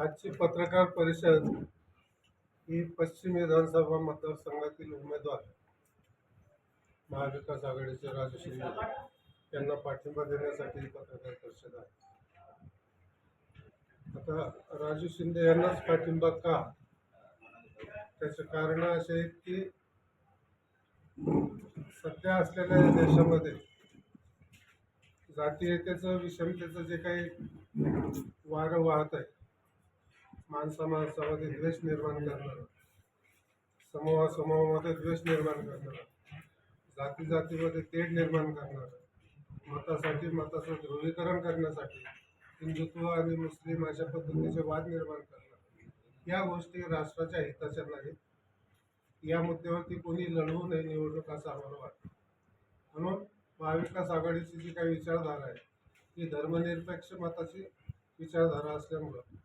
आजची पत्रकार परिषद ही पश्चिम विधानसभा मतदारसंघातील उमेदवार महाविकास आघाडीचे राजू शिंदे यांना पाठिंबा देण्यासाठी पत्रकार परिषद आहे. आता राजू शिंदे यांनाच पाठिंबा का? त्याचे कारण असे आहेत की सध्या असलेल्या या देशामध्ये जातीयतेचं विषमतेचं जे काही वारं वाहत आहे माणसा माणसामध्ये द्वेष निर्माण करणारं. समूहा समूहामध्ये द्वेष निर्माण करणारा. जाती जातीमध्ये तेढ निर्माण करणारं. मतासाठी मताचं ध्रुवीकरण करण्यासाठी हिंदुत्व आणि मुस्लिम अशा पद्धतीचे वाद निर्माण करणार. या गोष्टी राष्ट्राच्या हिताच्या नाहीत. या मुद्द्यावरती कोणी लढवू नये निवडणूक असं आम्हाला वाटतं. म्हणून महाविकास आघाडीची जी काही विचारधारा आहे ती धर्मनिरपेक्ष मताची विचारधारा असल्यामुळं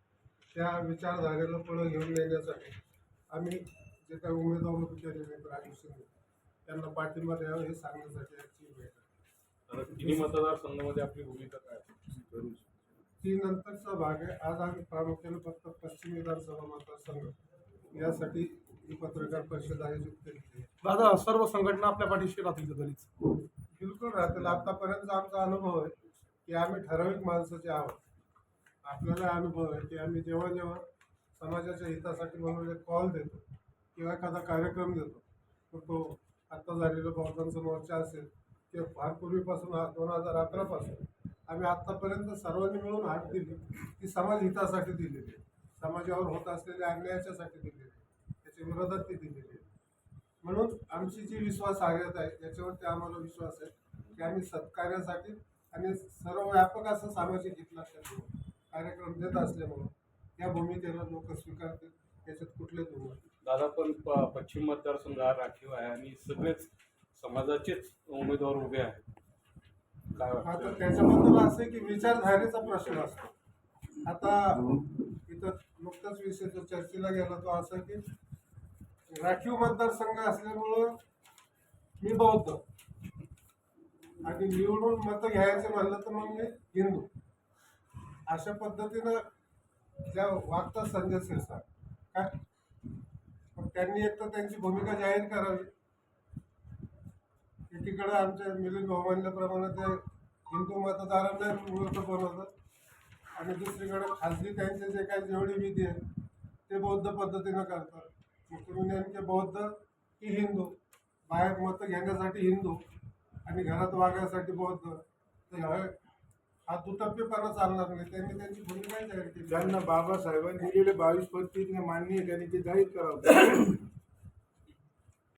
त्या विचारधारेला पुढं घेऊन नेण्यासाठी आम्ही जे काही उमेदवार आहेत राजू शिंदे त्यांना पाठिंबा द्यावा हे सांगण्यासाठी आजची भेट आहे. आता तिन्ही मतदारसंघामध्ये आपली भूमिका काय आहे? ती नंतरचा भाग आहे. आज आम्ही प्रामुख्याने फक्त पश्चिम विधानसभा मतदारसंघ यासाठी ही पत्रकार परिषद आयोजित केली आहे. दादा सर्व संघटना आपल्या पाठीशी राहतील का दलित? बिलकुल राहतील. आतापर्यंत आमचा अनुभव आहे की आम्ही ठराविक माणसाचे आहोत. आपल्याला अनुभव आहे की आम्ही जेव्हा जेव्हा समाजाच्या हितासाठी म्हणून एक कॉल देतो किंवा एखादा कार्यक्रम देतो तर तो आत्ता झालेला बहुतांचा मोर्चा असेल किंवा फार पूर्वीपासून दोन हजार अकरापासून आम्ही आत्तापर्यंत सर्वांनी मिळून हात दिली ती समाज हितासाठी दिलेली आहे. समाजावर होत असलेल्या अन्यायाच्यासाठी दिलेली आहे. त्याच्या विरोधात ती दिलेली आहे. म्हणून आमची जी विश्वासार्हता आहे त्याच्यावरती आम्हाला विश्वास आहे की आम्ही सत्कार्यासाठी आणि सर्व व्यापक असं सामाजिक हित लक्षात घेऊ कार्यक्रम देत असल्यामुळं या भूमिकेला लोक स्वीकारतील त्याच्यात कुठले दोन दादा पण प- पश्चिम मतदारसंघ हा राखीव आहे आणि सगळेच समाजाचेच उमेदवार उभे आहेत. काय आता वाटतं त्याच्याबद्दल असं आहे की विचारधारेचा प्रश्न असतो. आता इथं नुकताच विषय जो चर्चेला गेला तो असं की राखीव मतदारसंघ असल्यामुळं मी बौद्ध. आणि निवडून मतं घ्यायचं म्हणलं तर मग मी हिंदू. अशा पद्धतीनं ज्या वागतात संजय शिरसाट काय? पण त्यांनी एक तर त्यांची भूमिका जाहीर करावी. एकीकडं आमच्या मिलिंद भाऊ म्हणल्याप्रमाणे ते हिंदू मतदारांना मूर्ख बनवतात आणि दुसरीकडे खाजगी त्यांचे जे काही जेवढी विधी आहे ते बौद्ध पद्धतीनं करतात. मग तुम्ही नेमके बौद्ध की हिंदू? बाहेर मतं घेण्यासाठी हिंदू आणि घरात वागण्यासाठी बौद्ध? तर हा हा दुटप्पीपणा चालणार नाही. त्यांनी त्यांची भूमिका जाहीर केली ज्यांना बाबासाहेबांनी दिलेले बावीस पत्रिका मान्य आहे. त्यांनी ते जाहीर करावं.